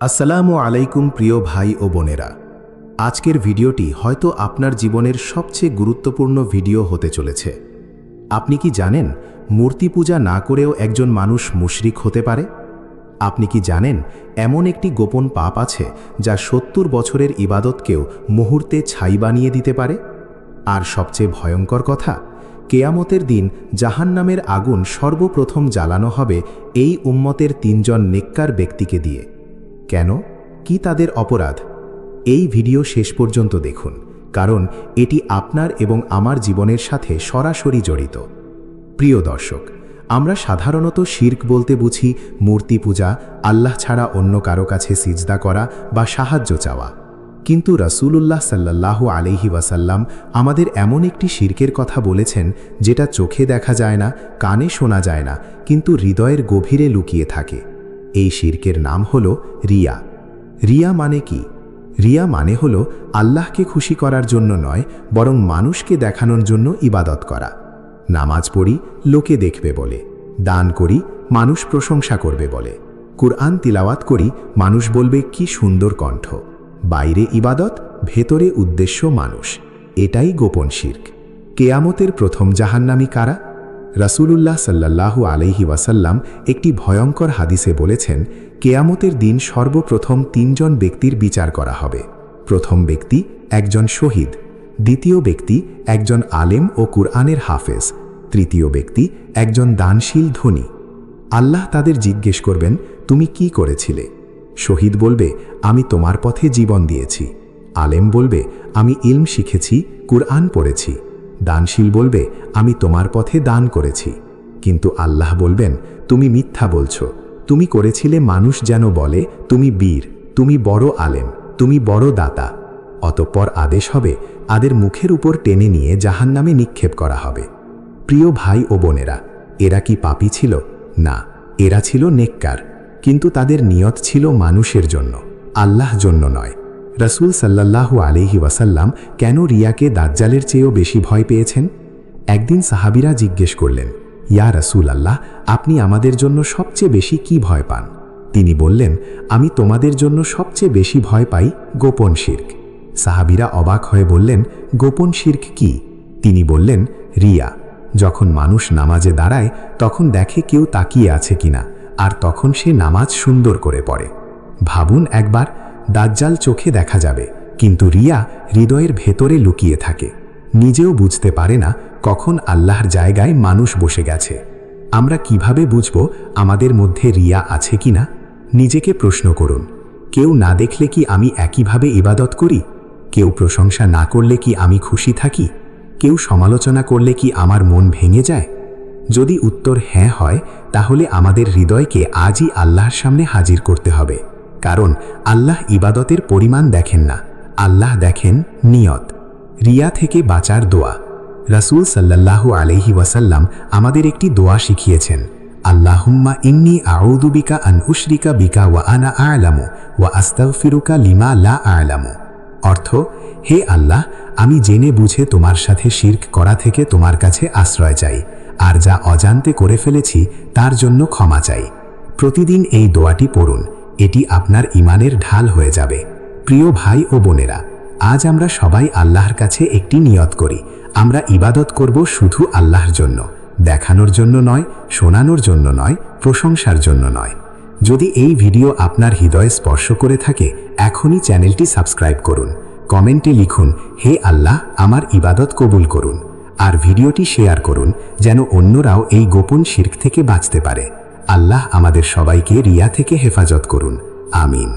আসসালামু আলাইকুম প্রিয় ভাই ও বোনেরা। আজকের ভিডিওটি হয়তো আপনার জীবনের সবচেয়ে গুরুত্বপূর্ণ ভিডিও হতে চলেছে। আপনি কি জানেন মূর্তি পূজা না করেও একজন মানুষ মুশরিক হতে পারে? আপনি কি জানেন এমন একটি গোপন পাপ আছে যা সত্তর বছরের ইবাদতকেও মুহূর্তে ছাই বানিয়ে দিতে পারে? আর সবচেয়ে ভয়ঙ্কর কথা, কেয়ামতের দিন জাহান্নামের আগুন সর্বপ্রথম জ্বালানো হবে এই উম্মতের তিনজন নেককার ব্যক্তিকে দিয়ে। কেন? কি তাদের অপরাধ? এই ভিডিও শেষ পর্যন্ত দেখুন, কারণ এটি আপনার এবং আমার জীবনের সাথে সরাসরি জড়িত। প্রিয় দর্শক, আমরা সাধারণত শির্ক বলতে বুঝি মূর্তি পূজা, আল্লাহ ছাড়া অন্য কারও কাছে সিজদা করা বা সাহায্য চাওয়া। কিন্তু রসুলুল্লাহ সাল্লাহ আলহি ওয়াসাল্লাম আমাদের এমন একটি শির্কের কথা বলেছেন, যেটা চোখে দেখা যায় না, কানে শোনা যায় না, কিন্তু হৃদয়ের গভীরে লুকিয়ে থাকে। এই শির্কের নাম হল রিয়া। রিয়া মানে কি? রিয়া মানে হল আল্লাহকে খুশি করার জন্য নয়, বরং মানুষকে দেখানোর জন্য ইবাদত করা। নামাজ পড়ি, লোকে দেখবে বলে। দান করি, মানুষ প্রশংসা করবে বলে। কুরআন তিলাওয়াত করি, মানুষ বলবে, কি সুন্দর কণ্ঠ। বাইরে ইবাদত, ভেতরে উদ্দেশ্য মানুষ। এটাই গোপন শির্ক। কেয়ামতের প্রথম জাহান্নামী কারা? রাসূলুল্লাহ সাল্লাল্লাহু আলাইহি ওয়াসাল্লাম একটি ভয়ঙ্কর হাদিসে বলেছেন, কেয়ামতের দিন সর্বপ্রথম তিনজন ব্যক্তির বিচার করা হবে। প্রথম ব্যক্তি একজন শহীদ, দ্বিতীয় ব্যক্তি একজন আলেম ও কুরআনের হাফেজ, তৃতীয় ব্যক্তি একজন দানশীল ধনী। আল্লাহ তাদের জিজ্ঞেস করবেন, তুমি কি করেছিলে? শহীদ বলবে, আমি তোমার পথে জীবন দিয়েছি। আলেম বলবে, আমি ইলম শিখেছি, কুরআন পড়েছি। দানশীল বলবে, আমি তোমার পথে দান করেছি। কিন্তু আল্লাহ বলবেন, তুমি মিথ্যা বলছ। তুমি করেছিলে মানুষ যেন বলে, তুমি বীর, তুমি বড় আলেম, তুমি বড় দাতা। অতঃপর আদেশ হবে, আদের মুখের উপর টেনে নিয়ে জাহান্নামে নিক্ষেপ করা হবে। প্রিয় ভাই ও বোনেরা, এরা কি পাপী ছিল? না, এরা ছিল নেককার, কিন্তু তাদের নিয়ত ছিল মানুষের জন্য আল্লাহ জন্য নয়। রসুল সাল্লাল্লাহু আলহি ওয়াসাল্লাম কেন রিয়াকে দাজ্জালের চেয়েও বেশি ভয় পেয়েছেন? একদিন সাহাবিরা জিজ্ঞেস করলেন, ইয়া রসুল আল্লাহ আপনি আমাদের জন্য সবচেয়ে বেশি কি ভয় পান? তিনি বললেন, আমি তোমাদের জন্য সবচেয়ে বেশি ভয় পাই গোপন শির্ক। সাহাবিরা অবাক হয়ে বললেন, গোপন শির্ক কি? তিনি বললেন, রিয়া, যখন মানুষ নামাজে দাঁড়ায়, তখন দেখে কেউ তাকিয়ে আছে কিনা, আর তখন সে নামাজ সুন্দর করে পড়ে। ভাবুন একবার দাজ্জাল চোখে দেখা যাবে, কিন্তু রিয়া হৃদয়ের ভেতরে লুকিয়ে থাকে। নিজেও বুঝতে পারে না কখন আল্লাহর জায়গায় মানুষ বসে গেছে। আমরা কীভাবে বুঝব আমাদের মধ্যে রিয়া আছে কিনা? নিজেকে প্রশ্ন করুন। কেউ না দেখলে কি আমি একইভাবে ইবাদত করি? কেউ প্রশংসা না করলে কি আমি খুশি থাকি? কেউ সমালোচনা করলে কি আমার মন ভেঙে যায়? যদি উত্তর হ্যাঁ হয়, তাহলে আমাদের হৃদয়কে আজই আল্লাহর সামনে হাজির করতে হবে। কারণ আল্লাহ ইবাদতের পরিমাণ দেখেন না। আল্লাহ দেখেন নিয়ত। রিয়া থেকে বাঁচার দোয়া। রাসূল সাল্লাল্লাহু আলহি ওয়াসাল্লাম আমাদের একটি দোয়া শিখিয়েছেন। আল্লাহুম্মা ইন্নি আউদুবিকা আন উশরিকা বিকা ওয়া আনা আলামু ওয়া আস্তাগফিরুকা লিমা লা আলামু। অর্থ, হে আল্লাহ, আমি জেনে বুঝে তোমার সাথে শির্ক করা থেকে তোমার কাছে আশ্রয় চাই। আর যা অজান্তে করে ফেলেছি, তার জন্য ক্ষমা চাই। প্রতিদিন এই দোয়াটি পড়ুন। এটি আপনার ইমানের ঢাল হয়ে যাবে। প্রিয় ভাই ও বোনেরা, আজ আমরা সবাই আল্লাহর কাছে একটি নিয়ত করি। আমরা ইবাদত করব শুধু আল্লাহর জন্য, দেখানোর জন্য নয়, শোনানোর জন্য নয়, প্রশংসার জন্য নয়। যদি এই ভিডিও আপনার হৃদয়ে স্পর্শ করে থাকে, এখনই চ্যানেলটি সাবস্ক্রাইব করুন। কমেন্টে লিখুন, হে আল্লাহ, আমার ইবাদত কবুল করুন। আর ভিডিওটি শেয়ার করুন, যেন অন্যরাও এই গোপন শির্ক থেকে বাঁচতে পারে। আল্লাহ আমাদের সবাইকে রিয়া থেকে হেফাজত করুন। আমিন।